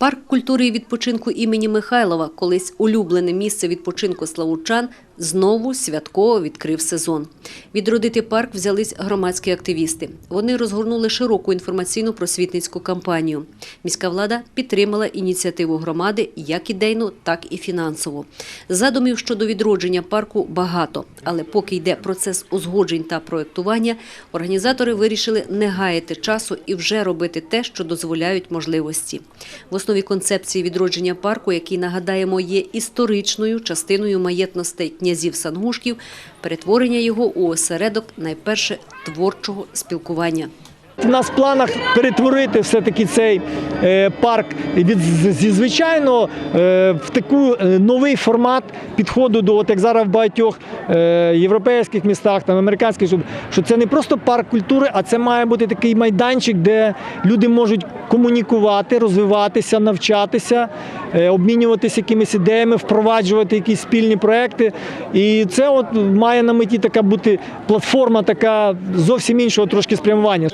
Парк культури і відпочинку імені Михайлова, колись улюблене місце відпочинку славучан, знову святково відкрив сезон. Відродити парк взялись громадські активісти. Вони розгорнули широку інформаційну просвітницьку кампанію. Міська влада підтримала ініціативу громади як ідейно, так і фінансово. Задумів щодо відродження парку багато, але поки йде процес узгоджень та проєктування, організатори вирішили не гаяти часу і вже робити те, що дозволяють можливості. В основі концепції відродження парку, який нагадаємо є історичною частиною маєтностей князів Сангушків, перетворення його у осередок найперше творчого спілкування. У нас в планах перетворити все-таки цей е, парк від зі звичайного е, в таку е, новий формат підходу до, от як зараз в багатьох європейських містах, там американських, що це не просто парк культури, а це має бути такий майданчик, де люди можуть комунікувати, розвиватися, навчатися, обмінюватися якимись ідеями, впроваджувати якісь спільні проекти. І це от має на меті така бути платформа, така зовсім іншого трошки спрямування.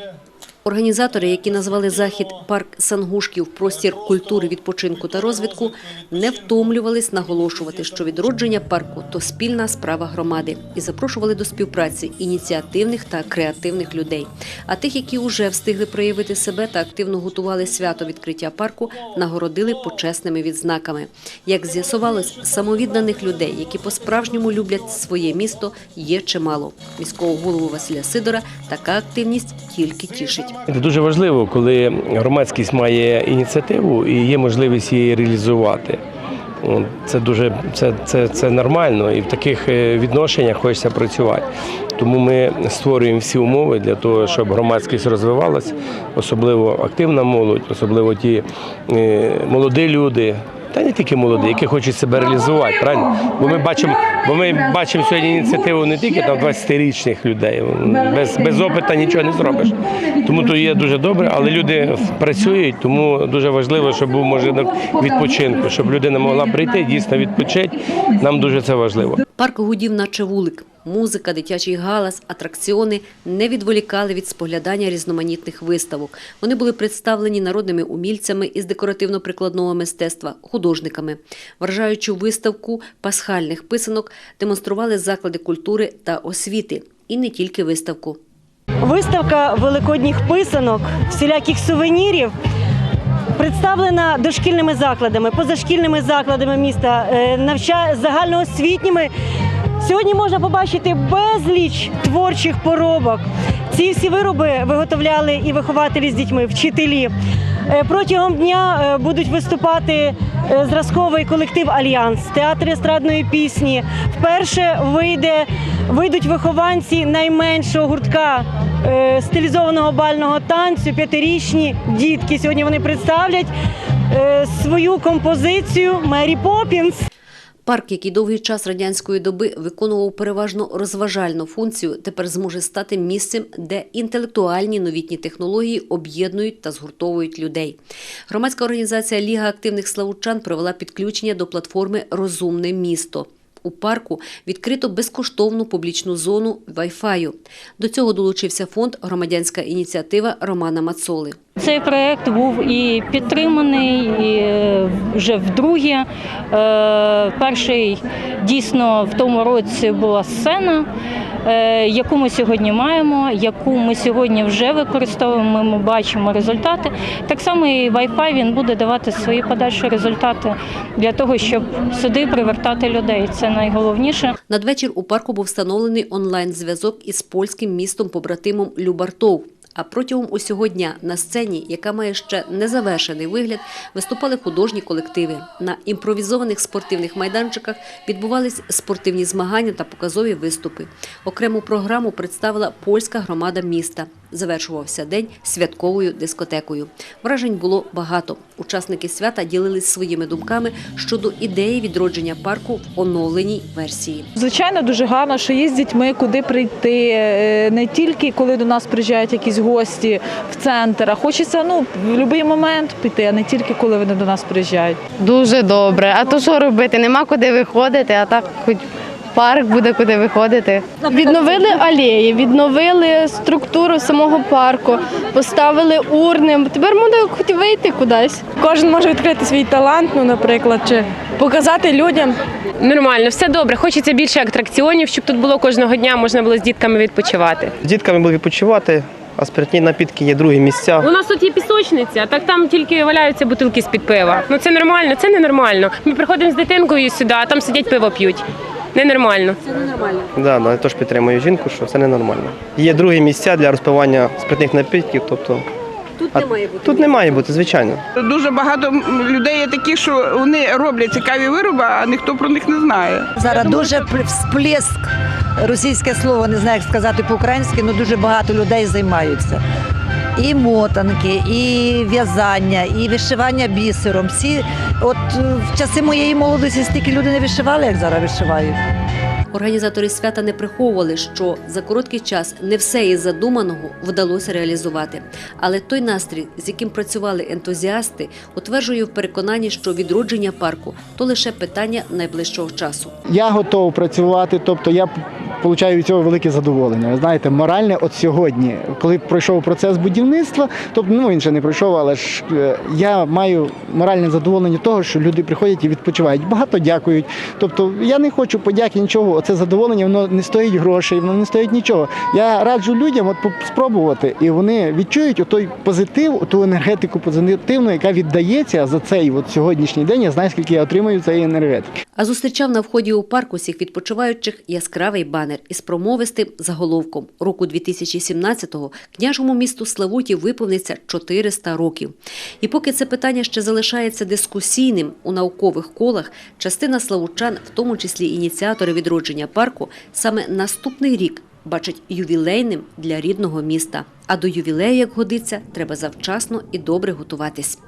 Організатори, які назвали захід парк Сангушків простір культури, відпочинку та розвитку, не втомлювались наголошувати, що відродження парку то спільна справа громади, і запрошували до співпраці ініціативних та креативних людей. А тих, які вже встигли проявити себе та активно готували свято відкриття парку, нагородили почесними відзнаками. Як з'ясувалось, самовідданих людей, які по-справжньому люблять своє місто, є чимало. Міського голову Василя Сидора така активність тільки тішить. Це дуже важливо, коли громадськість має ініціативу і є можливість її реалізувати. Це дуже це, це, це нормально і в таких е, відношеннях хочеться працювати. Тому ми створюємо всі умови для того, щоб громадськість розвивалась, особливо активна молодь, особливо ті е, молоді люди. Та не тільки молоді, які хочуть себе реалізувати, правильно? Бо ми бачимо, бо ми бачимо сьогодні ініціативу не тільки там 20-річних людей. Без, без опиту нічого не зробиш. Тому то є дуже добре, але люди працюють, тому дуже важливо, щоб був можливо відпочинку, щоб людина могла прийти, дійсно відпочити. Нам дуже це важливо. Парк гудів, наче вулик. Музика, дитячий галас, атракціони не відволікали від споглядання різноманітних виставок. Вони були представлені народними умільцями із декоративно-прикладного мистецтва, художниками. Вражаючу виставку пасхальних писанок демонстрували заклади культури та освіти. І не тільки виставку. Виставка великодніх писанок, всіляких сувенірів представлена дошкільними закладами, позашкільними закладами міста, е, загальноосвітніми. Сьогодні можна побачити безліч творчих поробок. Ці всі вироби виготовляли і вихователі з дітьми, вчителі. Е, Протягом дня е, будуть виступати е, зразковий колектив Альянс, театр естрадної пісні. Вперше вийде, вийдуть вихованці найменшого гуртка стилізованого бального танцю, п'ятирічні дітки. Сьогодні вони представлять свою композицію Мері Поппінс. Парк, який довгий час радянської доби виконував переважно розважальну функцію, тепер зможе стати місцем, де інтелектуальні новітні технології об'єднують та згуртовують людей. Громадська організація Ліга активних славучан провела підключення до платформи Розумне місто. У парку відкрито безкоштовну публічну зону Wi-Fi. До цього долучився фонд Громадянська ініціатива Романа Мацоли. Цей проект був і підтриманий і е, вже вдруге. Е, Перший дійсно в тому році була сцена, яку ми сьогодні маємо, яку ми сьогодні вже використовуємо. Ми бачимо результати. Так само і Wi-Fi він буде давати свої подальші результати для того, щоб сюди привертати людей. Це найголовніше. Надвечір у парку був встановлений онлайн-зв'язок із польським містом-побратимом Любартов. А протягом усього дня на сцені, яка має ще незавершений вигляд, виступали художні колективи. На імпровізованих спортивних майданчиках відбувались спортивні змагання та показові виступи. Окрему програму представила польська громада міста. Завершувався день святковою дискотекою. Вражень було багато. Учасники свята ділились своїми думками щодо ідеї відродження парку в оновленій версії. Звичайно, дуже гарно, що є з дітьми, куди прийти. е, Не тільки коли до нас приїжджають якісь гості в центр, а хочеться ну, в будь-який момент піти, а не тільки коли вони до нас приїжджають. Дуже добре. А то що робити? Нема куди виходити, а так хоч парк, буде куди виходити. Відновили алеї, відновили структуру самого парку, поставили урни. Тепер можна хоч вийти кудись. Кожен може відкрити свій талант, ну, наприклад, чи показати людям. Нормально, все добре. Хочеться більше атракціонів, щоб тут було кожного дня, можна було з дітками відпочивати. З дітками буду відпочивати, а спиртні напітки є другі місця. У нас тут є пісочниця, так там тільки валяються бутилки з-під пива. Ну це нормально, це ненормально. Ми приходимо з дитинкою сюди, а там сидять пиво п'ють. Ненормально. Да, да, я теж підтримую жінку, що це ненормально. Є другі місця для розпивання спиртних напітків, тобто Тут А не має бути. тут не має бути, звичайно. Дуже багато людей є такі, що вони роблять цікаві вироби, а ніхто про них не знає. Зараз дуже всплеск, російське слово, не знаю, як сказати по-українськи, але дуже багато людей займаються. І мотанки, і в'язання, і вишивання бісером. Всі, от е, в часи моєї молодості стільки люди не вишивали, як зараз вишивають. Організатори свята не приховували, що за короткий час не все із задуманого вдалося реалізувати. Але той настрій, з яким працювали ентузіасти, утверджує в переконанні, що відродження парку то лише питання найближчого часу. Я готов працювати, тобто я отримую від цього велике задоволення. Ви знаєте, моральне от сьогодні, коли пройшов процес будівництва, тобто ну він ще не пройшов, але ж е, я маю моральне задоволення того, що люди приходять і відпочивають. Багато дякують. Тобто я не хочу подяки нічого. Оце задоволення, воно не стоїть грошей, воно не стоїть нічого. Я раджу людям от спробувати, і вони відчують отой позитив, ту енергетику позитивну, яка віддається за цей от сьогоднішній день. Я знаю, скільки я отримую цієї енергетики. А зустрічав на вході у парк усіх відпочиваючих яскравий банер із промовистим заголовком. Року 2017-го княжому місту Славуті виповниться 400 років. І поки це питання ще залишається дискусійним у наукових колах, частина славучан, в тому числі ініціатори відродження парку, саме наступний рік бачать ювілейним для рідного міста. А до ювілею, як годиться, треба завчасно і добре готуватись.